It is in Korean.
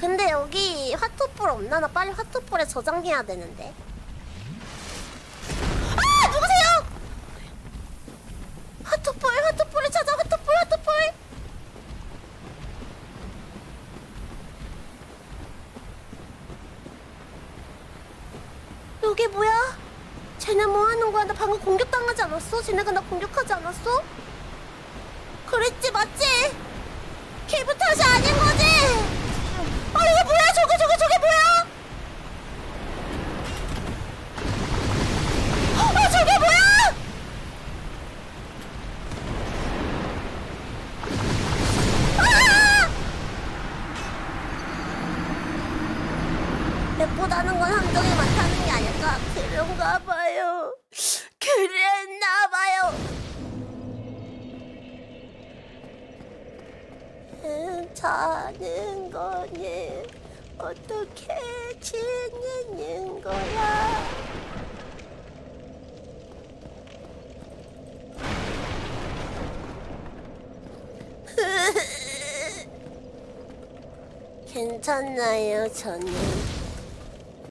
근데 여기 화투볼 없나? 나 빨리 화투볼에 저장해야 되는데. 아 누구세요? 화투볼 화투볼을 찾아 화투볼 화투볼. 여기 뭐야? 쟤네 뭐 하는 거야? 나 방금 공격당하지 않았어? 쟤네가 나 공격하지 않았어? 그랬지 맞지? 기분 탓이 아닌 거지? 아 이게 뭐야 저게 저게 저게 뭐야? 아 저게 뭐야? 아! 맵보다는 건 함정이 많다는 게 아닐까? 그런가 봐요. 그랬나 봐요. 음, 자는 거니 어떻게 지내는 거야? 괜찮나요, 저는?